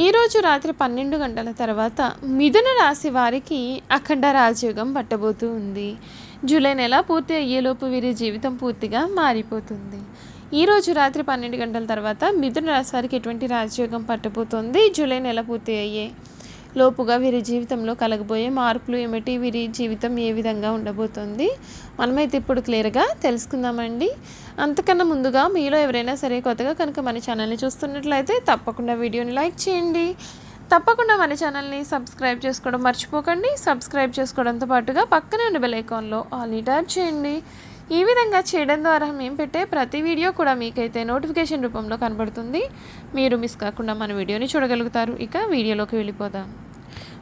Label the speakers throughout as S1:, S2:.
S1: ఈరోజు రాత్రి పన్నెండు గంటల తర్వాత మిథున రాశి వారికి అఖండ రాజయోగం పట్టబోతూ ఉంది. జూలై నెల పూర్తి అయ్యేలోపు వీరి జీవితం పూర్తిగా మారిపోతుంది. ఈరోజు రాత్రి పన్నెండు గంటల తర్వాత మిథున రాశి వారికి ఎటువంటి రాజయోగం పట్టబోతోంది? జూలై నెల పూర్తి అయ్యే లోపుగా వీరి జీవితంలో కలగబోయే మార్పులు ఏమిటి? వీరి జీవితం ఏ విధంగా ఉండబోతోంది? మనమైతే ఇప్పుడు క్లియర్గా తెలుసుకుందామండి. అంతకన్నా ముందుగా మీలో ఎవరైనా సరే కొత్తగా కనుక మన ఛానల్ని చూస్తున్నట్లయితే తప్పకుండా వీడియోని లైక్ చేయండి. తప్పకుండా మన ఛానల్ని సబ్స్క్రైబ్ చేసుకోవడం మర్చిపోకండి. సబ్స్క్రైబ్ చేసుకోవడంతో పాటుగా పక్కనే ఉన్న బెల్ ఐకాన్లో ఆల్ ట్యాప్ చేయండి. ఈ విధంగా చేయడం ద్వారా మేము పెట్టే ప్రతి వీడియో కూడా మీకైతే నోటిఫికేషన్ రూపంలో కనబడుతుంది. మీరు మిస్ కాకుండా మన వీడియోని చూడగలుగుతారు. ఇక వీడియోలోకి వెళ్ళిపోదాం.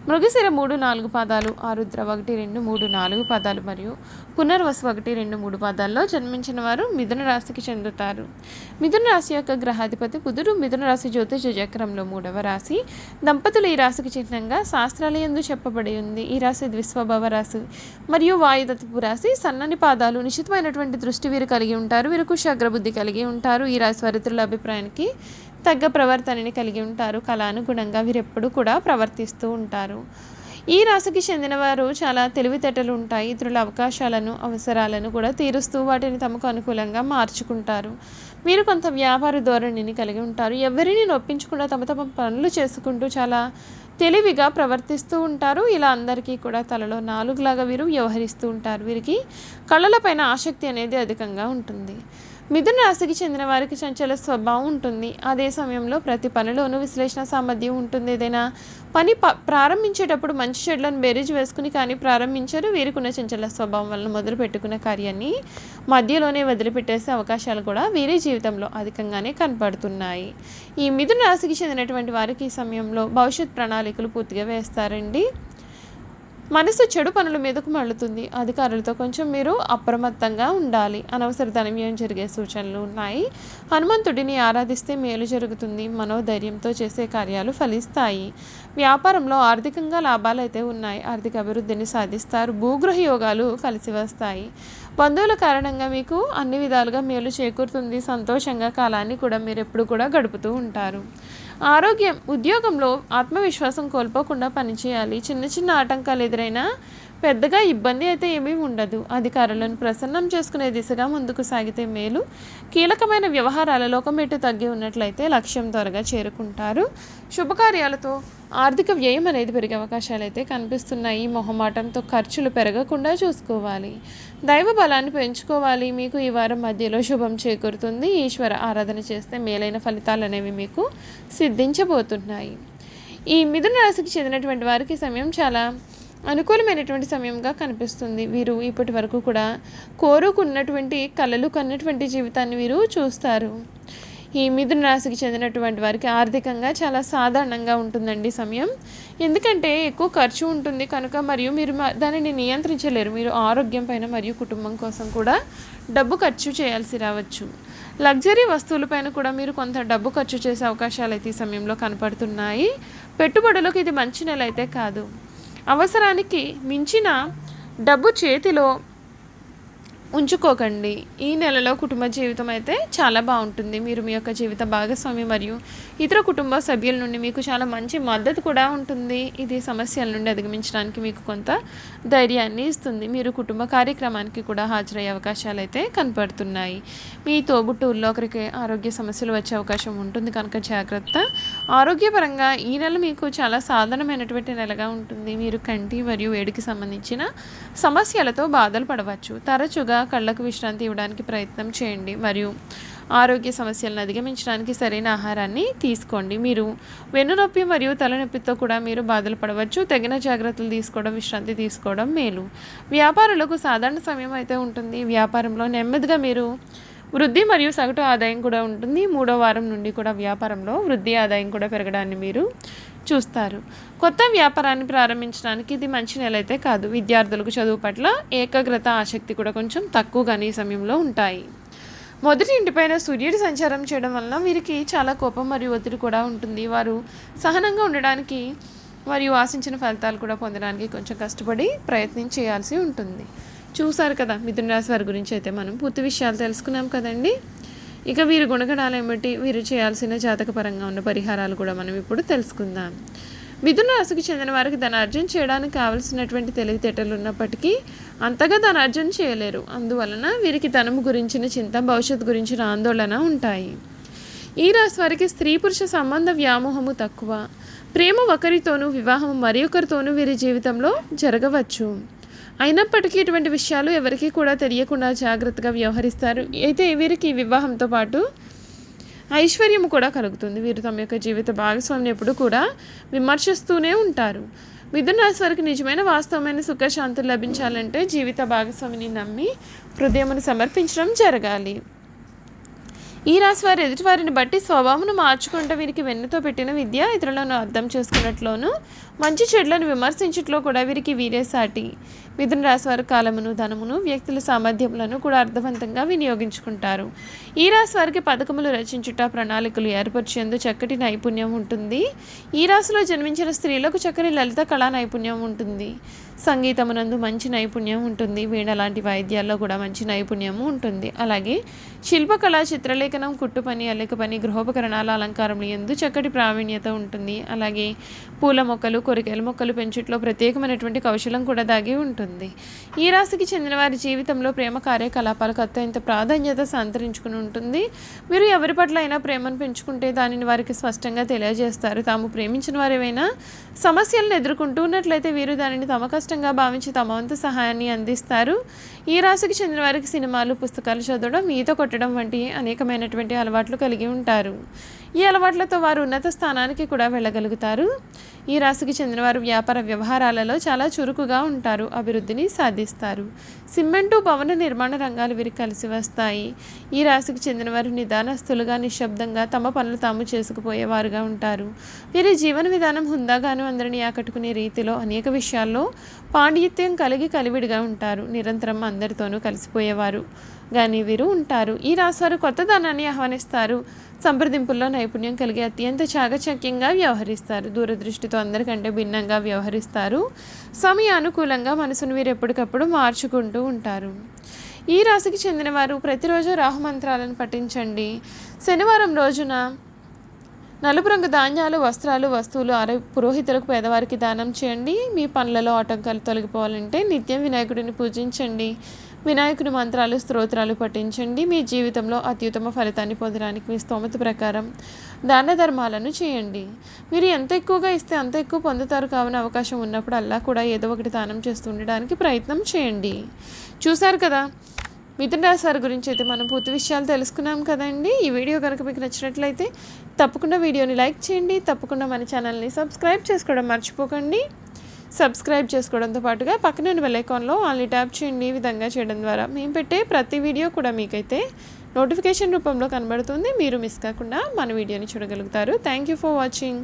S1: మృగశిర మూడు నాలుగు పాదాలు ఆరుద్ర ఒకటి రెండు మూడు నాలుగు పాదాలు మరియు పునర్వసు ఒకటి రెండు మూడు పాదాల్లో జన్మించిన వారు మిథున రాశికి చెందుతారు. మిథున రాశి యొక్క గ్రహాధిపతి బుధుడు మిథున రాశి జ్యోతిష చక్రంలో మూడవ రాశి. దంపతులు ఈ రాశికి చిహ్నంగా శాస్త్రాలయందు చెప్పబడి ఉంది. ఈ రాశి ద్విస్వభావ రాశి మరియు వాయుదత్వపు రాశి. సన్నని పాదాలు నిశ్చితమైనటువంటి దృష్టి వీరు కలిగి ఉంటారు. వీరు శగ్రబుద్ధి కలిగి ఉంటారు. ఈ రాశి వారితుల అభిప్రాయానికి తగ్గ ప్రవర్తనని కలిగి ఉంటారు. కళానుగుణంగా వీరెప్పుడు కూడా ప్రవర్తిస్తూ ఉంటారు. ఈ రాశికి చెందిన వారు చాలా తెలివితేటలు ఉంటాయి. ఇతరుల అవకాశాలను అవసరాలను కూడా తీరుస్తూ వాటిని తమకు అనుకూలంగా మార్చుకుంటారు. మీరు కొంత వ్యాపార ధోరణిని కలిగి ఉంటారు. ఎవరిని నొప్పించకుండా తమ తమ పనులు చేసుకుంటూ చాలా తెలివిగా ప్రవర్తిస్తూ ఉంటారు. ఇలా అందరికీ కూడా తలలో నాలుగులాగా వీరు వ్యవహరిస్తూ ఉంటారు. వీరికి కళలపైన ఆసక్తి అనేది అధికంగా ఉంటుంది. మిథున రాశికి చెందిన వారికి చంచల స్వభావం ఉంటుంది. అదే సమయంలో ప్రతి పనిలోనూ విశ్లేషణ సామర్థ్యం ఉంటుంది ఏదైనా. పని ప ప్రారంభించేటప్పుడు మంచి చెడ్లను బేరేజ్ వేసుకుని కానీ ప్రారంభించారు. వీరికున్న చంచల స్వభావం వలన మొదలు పెట్టుకున్న కార్యాన్ని మధ్యలోనే వదిలిపెట్టేసే అవకాశాలు కూడా వీరి జీవితంలో అధికంగానే కనపడుతున్నాయి. ఈ మిథున రాశికి చెందినటువంటి వారికి ఈ సమయంలో భవిష్యత్ ప్రణాళికలు పూర్తిగా వేస్తారండి. మనసు చెడు పనుల మీదకు మళ్ళుతుంది. అధికారులతో కొంచెం మీరు అప్రమత్తంగా ఉండాలి. అనవసర ధనవ్యయం జరిగే సూచనలు ఉన్నాయి. హనుమంతుడిని ఆరాధిస్తే మేలు జరుగుతుంది. మనోధైర్యంతో చేసే కార్యాలు ఫలిస్తాయి. వ్యాపారంలో ఆర్థికంగా లాభాలు అయితే ఉన్నాయి. ఆర్థిక అభివృద్ధిని సాధిస్తారు. భూగృహ యోగాలు కలిసి వస్తాయి. బంధువుల కారణంగా మీకు అన్ని విధాలుగా మేలు చేకూరుతుంది. సంతోషంగా కాలాన్ని కూడా మీరు ఎప్పుడు కూడా గడుపుతూ ఉంటారు. ఆరోగ్యం ఉద్యోగంలో ఆత్మవిశ్వాసం కోల్పోకుండా పనిచేయాలి. చిన్న చిన్న ఆటంకాలు ఎదురైనా పెద్దగా ఇబ్బంది అయితే ఏమీ ఉండదు. అధికారులను ప్రసన్నం చేసుకునే దిశగా ముందుకు సాగితే మేలు. కీలకమైన వ్యవహారాలలో ఒక మెట్టు తగ్గి ఉన్నట్లయితే లక్ష్యం త్వరగా చేరుకుంటారు. శుభకార్యాలతో ఆర్థిక వ్యయం అనేది పెరిగే అవకాశాలు అయితే కనిపిస్తున్నాయి. మొహమాటంతో ఖర్చులు పెరగకుండా చూసుకోవాలి. దైవ బలాన్ని పెంచుకోవాలి. మీకు ఈ వారం మధ్యలో శుభం చేకూరుతుంది. ఈశ్వర ఆరాధన చేస్తే మేలైన ఫలితాలు అనేవి మీకు సిద్ధించబోతున్నాయి. ఈ మిథున రాశికి చెందినటువంటి వారికి సమయం చాలా అనుకూలమైనటువంటి సమయంగా కనిపిస్తుంది. వీరు ఇప్పటి వరకు కూడా కోరుకున్నటువంటి కళలు కన్నటువంటి జీవితాన్ని వీరు చూస్తారు. ఈ మిథున రాశికి చెందినటువంటి వారికి ఆర్థికంగా చాలా సాధారణంగా ఉంటుందండి సమయం. ఎందుకంటే ఎక్కువ ఖర్చు ఉంటుంది కనుక మరియు మీరు దానిని నియంత్రించలేరు. మీరు ఆరోగ్యం పైన మరియు కుటుంబం కోసం కూడా డబ్బు ఖర్చు చేయాల్సి రావచ్చు. లగ్జరీ వస్తువులపైన కూడా మీరు కొంత డబ్బు ఖర్చు చేసే అవకాశాలు అయితే ఈ సమయంలో కనపడుతున్నాయి. పెట్టుబడులకు ఇది మంచి నెల అయితే కాదు. అవసరానికి మించిన డబ్బు చేతిలో ఉంచుకోకండి. ఈ నెలలో కుటుంబ జీవితం అయితే చాలా బాగుంటుంది. మీరు మీ యొక్క జీవిత భాగస్వామి మరియు ఇతర కుటుంబ సభ్యుల నుండి మీకు చాలా మంచి మద్దతు కూడా ఉంటుంది. ఇది సమస్యల నుండి అధిగమించడానికి మీకు కొంత ధైర్యాన్ని ఇస్తుంది. మీరు కుటుంబ కార్యక్రమానికి కూడా హాజరయ్యే అవకాశాలు అయితే కనపడుతున్నాయి. మీ తోబుట్టూరులో ఒకరికి ఆరోగ్య సమస్యలు వచ్చే అవకాశం ఉంటుంది. కనుక జాగ్రత్త. ఆరోగ్యపరంగా ఈ నెల మీకు చాలా సాధారణమైనటువంటి నెలగా ఉంటుంది. మీరు కంటి మరియు వేడికి సంబంధించిన సమస్యలతో బాధలు పడవచ్చు. తరచుగా కళ్ళకు విశ్రాంతి ఇవ్వడానికి ప్రయత్నం చేయండి. మరియు ఆరోగ్య సమస్యలను అధిగమించడానికి సరైన ఆహారాన్ని తీసుకోండి. మీరు వెన్నునొప్పి మరియు తలనొప్పితో కూడా మీరు బాధలు పడవచ్చు. తగిన జాగ్రత్తలు తీసుకోవడం విశ్రాంతి తీసుకోవడం మేలు. వ్యాపారులకు సాధారణ సమయం అయితే ఉంటుంది. వ్యాపారంలో నెమ్మదిగా మీరు వృద్ధి మరియు సగటు ఆదాయం కూడా ఉంటుంది. మూడో వారం నుండి కూడా వ్యాపారంలో వృద్ధి ఆదాయం కూడా పెరగడాన్ని మీరు చూస్తారు. కొత్త వ్యాపారాన్ని ప్రారంభించడానికి ఇది మంచి నెల అయితే కాదు. విద్యార్థులకు చదువు పట్ల ఏకాగ్రత ఆసక్తి కూడా కొంచెం తక్కువగానే ఈ సమయంలో ఉంటాయి. మొదటి ఇంటిపైన సూర్యుడు సంచారం చేయడం వలన వీరికి చాలా కోపం మరియు ఒత్తిడి కూడా ఉంటుంది. వారు సహనంగా ఉండడానికి మరియు ఆశించిన ఫలితాలు కూడా పొందడానికి కొంచెం కష్టపడి ప్రయత్నం చేయాల్సి ఉంటుంది. చూసారు కదా మిథున రాశి వారి గురించి అయితే మనం పూర్తి విషయాలు తెలుసుకున్నాం కదండి. ఇక వీరి గుణగణాలు ఏమిటి వీరు చేయాల్సిన జాతకపరంగా ఉన్న పరిహారాలు కూడా మనం ఇప్పుడు తెలుసుకుందాం. మిథున రాశికి చెందిన వారికి ధనార్జన చేయడానికి కావలసినటువంటి తెలివితేటలు ఉన్నప్పటికీ అంతగా ధనార్జన చేయలేరు. అందువలన వీరికి ధనము గురించిన చింత భవిష్యత్తు గురించిన ఆందోళన ఉంటాయి. ఈ రాశి వారికి స్త్రీ పురుష సంబంధ వ్యామోహము తక్కువ. ప్రేమ ఒకరితోనూ వివాహం మరి ఒకరితోనూ వీరి జీవితంలో జరగవచ్చు. అయినప్పటికీ ఇటువంటి విషయాలు ఎవరికీ కూడా తెలియకుండా జాగ్రత్తగా వ్యవహరిస్తారు. అయితే వీరికి వివాహంతో పాటు ఐశ్వర్యం కూడా కలుగుతుంది. వీరు తమ యొక్క జీవిత భాగస్వామిని ఎప్పుడు కూడా విమర్శిస్తూనే ఉంటారు. మిథున రాశి వారికి నిజమైన వాస్తవమైన సుఖశాంతులు లభించాలంటే జీవిత భాగస్వామిని నమ్మి హృదయమును సమర్పించడం జరగాలి. ఈ రాశి వారు ఎదుటివారిని బట్టి స్వభావమును మార్చుకుంటూ వీరికి వెన్నుతో పెట్టిన విద్య ఇతరులను అర్థం చేసుకున్నట్లోనూ. మంచి చెడులను విమర్శించట్లో కూడా వీరికి వీరే సాటి. మిథున రాశి వారు కాలమును ధనమును వ్యక్తుల సామర్థ్యములను కూడా అర్థవంతంగా వినియోగించుకుంటారు. ఈ రాశి వారికి పథకములు రచించుట ప్రణాళికలు ఏర్పరిచేందు చక్కటి నైపుణ్యం ఉంటుంది. ఈ రాశిలో జన్మించిన స్త్రీలకు చక్కని లలిత కళా నైపుణ్యం ఉంటుంది. సంగీతమునందు మంచి నైపుణ్యం ఉంటుంది. వీణ లాంటి వాయిద్యాల్లో కూడా మంచి నైపుణ్యము ఉంటుంది. అలాగే శిల్పకళ చిత్రలేఖనం కుట్టు పని అల్లిక పని గృహోపకరణాల అలంకారంలో ఎందు చక్కటి ప్రావీణ్యత ఉంటుంది. అలాగే పూల మొక్కలు కొరికేల మొక్కలు పెంచుట్లో ప్రత్యేకమైనటువంటి కౌశలం కూడా దాగి ఉంటుంది. ఈ రాశికి చెందిన వారి జీవితంలో ప్రేమ కార్యకలాపాలకు అత్యంత ప్రాధాన్యత సంతరించుకుని ఉంటుంది. మీరు ఎవరి పట్ల అయినా ప్రేమను పెంచుకుంటే దానిని వారికి స్పష్టంగా తెలియజేస్తారు. తాము ప్రేమించిన వారు సమస్యలను ఎదుర్కొంటూ ఉన్నట్లయితే వీరు దానిని తమ అదృష్టంగా భావించి తమ వంతు సహాయాన్ని అందిస్తారు. ఈ రాశికి చెందిన వారికి సినిమాలు పుస్తకాలు చదవడం ఈత కొట్టడం వంటి అనేకమైనటువంటి అలవాట్లు కలిగి ఉంటారు. ఈ అలవాట్లతో వారు ఉన్నత స్థానానికి కూడా వెళ్ళగలుగుతారు. ఈ రాశికి చెందిన వారు వ్యాపార వ్యవహారాలలో చాలా చురుకుగా ఉంటారు అభివృద్ధిని సాధిస్తారు. సిమెంటు భవన నిర్మాణ రంగాలు వీరికి కలిసి వస్తాయి. ఈ రాశికి చెందిన వారు నిదానస్తులుగా నిశ్శబ్దంగా తమ పనులు తాము చేసుకుపోయేవారుగా ఉంటారు. వీరి జీవన విధానం హుందాగాను అందరినీ ఆకట్టుకునే రీతిలో అనేక విషయాల్లో పాండిత్యం కలిగి కలివిడిగా ఉంటారు. నిరంతరం అందరితోనూ కలిసిపోయేవారు. కానీ వీరు ఉంటారు. ఈ రాశివారు కొత్త ధనాన్ని ఆహ్వానిస్తారు. సంప్రదింపుల్లో నైపుణ్యం కలిగి అత్యంత చాకచక్యంగా వ్యవహరిస్తారు. దూరదృష్టితో అందరికంటే భిన్నంగా వ్యవహరిస్తారు. సమయానుకూలంగా మనసును వీరు ఎప్పటికప్పుడు మార్చుకుంటూ ఉంటారు. ఈ రాశికి చెందినవారు ప్రతిరోజు రాహుమంత్రాలను పఠించండి. శనివారం రోజున నలుపు రంగు ధాన్యాలు వస్త్రాలు వస్తువులు అర పురోహితులకు పేదవారికి దానం చేయండి. మీ పనులలో ఆటంకాలు తొలగిపోవాలంటే నిత్యం వినాయకుడిని పూజించండి. వినాయకుని మంత్రాలు స్తోత్రాలు పఠించండి. మీ జీవితంలో అత్యుత్తమ ఫలితాన్ని పొందడానికి మీ స్తోమత ప్రకారం దాన ధర్మాలను చేయండి. మీరు ఎంత ఎక్కువగా ఇస్తే అంత ఎక్కువ పొందుతారు కావున అవకాశం ఉన్నప్పుడు అల్లా కూడా ఏదో ఒకటి దానం చేస్తూ ఉండడానికి ప్రయత్నం చేయండి. చూశారు కదా మిథున రాశి వారి గురించి అయితే మనం పూర్తి విషయాలు తెలుసుకున్నాం కదండి. ఈ వీడియో కనుక మీకు నచ్చినట్లయితే తప్పకుండా వీడియోని లైక్ చేయండి. తప్పకుండా మన ఛానల్ని సబ్స్క్రైబ్ చేసుకోవడం మర్చిపోకండి. సబ్స్క్రైబ్ చేసుకోవడంతో పాటుగా పక్కన బెల్ ఐకాన్లో ఆన్లీ ట్యాప్ చేయండి. ఈ విధంగా చేయడం ద్వారా మేము పెట్టే ప్రతి వీడియో కూడా మీకైతే నోటిఫికేషన్ రూపంలో కనబడుతుంది. మీరు మిస్ కాకుండా మన వీడియోని చూడగలుగుతారు. Thank you for watching